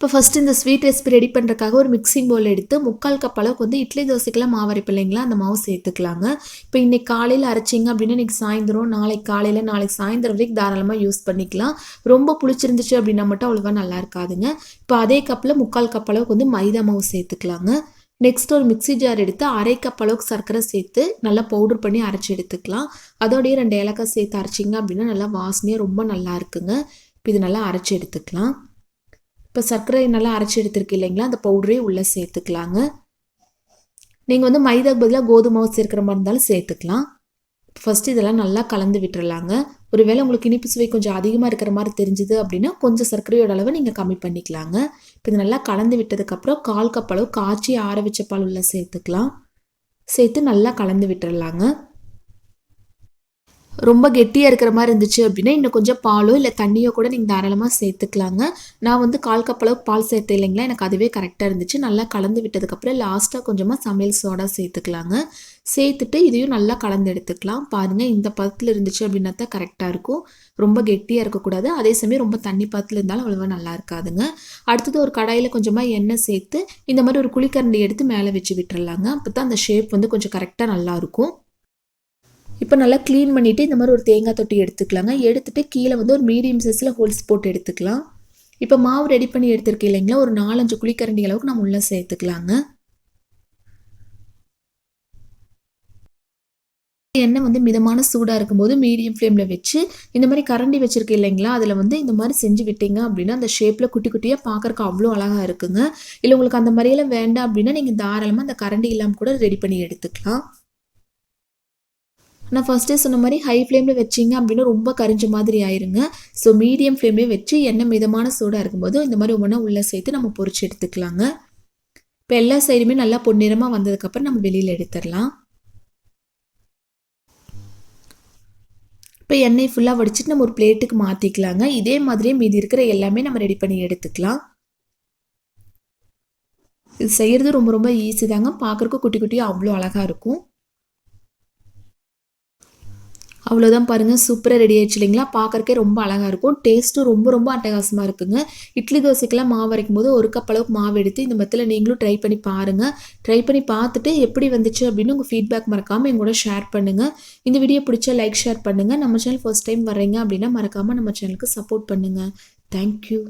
இப்போ ஃபஸ்ட் இந்த sweet recipe ready பண்ணுறதுக்காக ஒரு மிக்சிங் பவுல் எடுத்து முக்கால் கப் அளவுக்கு வந்து இட்லி தோசைக்கெல்லாம் மாவு அரைப்பு இல்லைங்களா? அந்த மாவு சேர்த்துக்கலாங்க. இப்போ இன்றைக்கி காலையில் அரைச்சிங்க அப்படின்னா இன்றைக்கி சாயந்தரம் நாளைக்கு காலையில் நாளைக்கு சாயந்தரம் வரைக்கும் தாராளமாக யூஸ் பண்ணிக்கலாம். ரொம்ப புளிச்சிருந்துச்சு அப்படின்னா மட்டும் அவ்வளோவா நல்லா இருக்காதுங்க. இப்போ அதே கப்பில் முக்கால் கப் அளவுக்கு வந்து மைதா மாவு சேர்த்துக்கலாங்க. நெக்ஸ்ட் ஒரு மிக்சி ஜார் எடுத்து அரை கப் அளவுக்கு சர்க்கரை சேர்த்து நல்லா பவுடர் பண்ணி அரைச்சி எடுத்துக்கலாம். அதோடய ரெண்டு ஏலக்காய் சேர்த்து அரைச்சிங்க அப்படின்னா நல்லா வாசனையாக ரொம்ப நல்லா இருக்குங்க. இப்போ இது நல்லா அரைச்சி எடுத்துக்கலாம். இப்போ சர்க்கரை நல்லா அரைச்சி எடுத்துருக்கு இல்லைங்களா? அந்த பவுடரே உள்ளே சேர்த்துக்கலாங்க. நீங்கள் வந்து மைதாக்கு பதிலாக கோதுமை சேர்க்குற மாதிரி இருந்தாலும் சேர்த்துக்கலாம். ஃபஸ்ட்டு இதெல்லாம் நல்லா கலந்து விட்டுறலாங்க. ஒருவேளை உங்களுக்கு இனிப்பு சுவை கொஞ்சம் அதிகமாக இருக்கிற மாதிரி தெரிஞ்சுது அப்படின்னா கொஞ்சம் சர்க்கரையோட அளவு நீங்கள் கம்மி பண்ணிக்கலாங்க. இப்போ இது நல்லா கலந்து விட்டதுக்கப்புறம் கால் கப் அளவு காய்ச்சி ஆற வச்ச பால் உள்ளே சேர்த்துக்கலாம். சேர்த்து நல்லா கலந்து விட்டுறலாங்க. ரொம்ப கெட்டியாக இருக்கிற மாதிரி இருந்துச்சு அப்படின்னா இன்னும் கொஞ்சம் பாலோ இல்லை தண்ணியோ கூட நீங்கள் தாராளமாக சேர்த்துக்கலாங்க. நான் வந்து கால் கப்பளவு பால் சேர்த்து இல்லைங்களா? எனக்கு அதுவே கரெக்டாக இருந்துச்சு. நல்லா கலந்து விட்டதுக்கப்புறம் லாஸ்ட்டாக கொஞ்சமாக சமையல் சோடா சேர்த்துக்கலாங்க. சேர்த்துட்டு இதையும் நல்லா கலந்து எடுத்துக்கலாம். பாருங்கள் இந்த பதத்தில் இருந்துச்சு அப்படின்னா தான் கரெக்டாக இருக்கும். ரொம்ப கெட்டியாக இருக்கக்கூடாது. அதே சமயம் ரொம்ப தண்ணி பதத்தில் இருந்தாலும் அவ்வளோவா நல்லா இருக்காதுங்க. அடுத்தது ஒரு கடாயில் கொஞ்சமாக எண்ணெய் சேர்த்து இந்த மாதிரி ஒரு குழிக்கரண்டி எடுத்து மேலே வச்சு விட்டுறலாங்க. அப்போ தான் அந்த ஷேப் வந்து கொஞ்சம் கரெக்டாக நல்லாயிருக்கும் இப்போ நல்லா க்ளீன் பண்ணிவிட்டு இந்த மாதிரி ஒரு தேங்காய் தொட்டி எடுத்துக்கலாங்க. எடுத்துகிட்டு கீழே வந்து ஒரு மீடியம் சைஸில் ஹோல்ஸ் போட்டு எடுத்துக்கலாம். இப்போ மாவு ரெடி பண்ணி எடுத்துருக்கேன் இல்லைங்களா? ஒரு நாலஞ்சு குழிக்கரண்டி அளவுக்கு நம்ம உள்ளே சேர்த்துக்கலாங்க. எண்ணெய் வந்து மிதமான சூடாக இருக்கும்போது மீடியம் ஃப்ளேமில் வச்சு இந்த மாதிரி கரண்டி வச்சுருக்கு இல்லைங்களா? அதில் வந்து இந்த மாதிரி செஞ்சு விட்டீங்க அப்படின்னா அந்த ஷேப்பில் குட்டி குட்டியாக பார்க்குறக்கு அவ்வளோ அழகாக இருக்குங்க. இல்லை உங்களுக்கு அந்த மாதிரியெல்லாம் வேண்டாம் அப்படின்னா நீங்கள் தாராளமாக அந்த கரண்டி இல்லாமல் கூட ரெடி பண்ணி எடுத்துக்கலாம். நான் ஃபஸ்ட்டே சொன்ன மாதிரி ஹை ஃப்ளேமில் வச்சிங்க அப்படின்னா ரொம்ப கரிஞ்ச மாதிரி ஆயிருங்க. ஸோ மீடியம் ஃப்ளேமே வச்சு எண்ணெய் மிதமான சூடாக இருக்கும்போது இந்த மாதிரி ஒவ்வொன்றா உள்ளே சேர்த்து நம்ம பொறிச்சு எடுத்துக்கலாங்க. இப்போ எல்லா சைடுமே நல்லா பொன்னிறமாக வந்ததுக்கப்புறம் நம்ம வெளியில் எடுத்துடலாம். இப்போ எண்ணெய் ஃபுல்லாக வடிச்சிட்டு நம்ம ஒரு பிளேட்டுக்கு மாற்றிக்கலாங்க இதே மாதிரியே மீதி இருக்கிற எல்லாமே நம்ம ரெடி பண்ணி எடுத்துக்கலாம். இது செய்கிறது ரொம்ப ரொம்ப ஈஸி தாங்க. பார்க்குறக்கு குட்டி குட்டியாக அவ்வளோ அழகாக இருக்கும். அவ்வளோதான் பாருங்கள் சூப்பராக ரெடி ஆயிடுச்சு இல்லைங்களா? பார்க்குறக்கே ரொம்ப அழகாக இருக்கும். டேஸ்ட்டும் ரொம்ப ரொம்ப அட்டகாசமாக இருக்குங்க. இட்லி தோசைக்கெல்லாம் மாவு வரைக்கும் போது ஒரு கப் அளவுக்கு மாவு எடுத்து இந்த மெத்தில் நீங்களும் ட்ரை பண்ணி பாருங்கள் ட்ரை பண்ணி பார்த்துட்டு எப்படி வந்துச்சு அப்படின்னு உங்கள் ஃபீட்பேக் மறக்காமல் எங்களோட ஷேர் பண்ணுங்கள் இந்த வீடியோ பிடிச்சா லைக் ஷேர் பண்ணுங்கள் நம்ம சேனல் ஃபர்ஸ்ட் டைம் வர்றீங்க அப்படின்னா மறக்காமல் நம்ம சேனலுக்கு சப்போர்ட் பண்ணுங்கள் தேங்க்யூ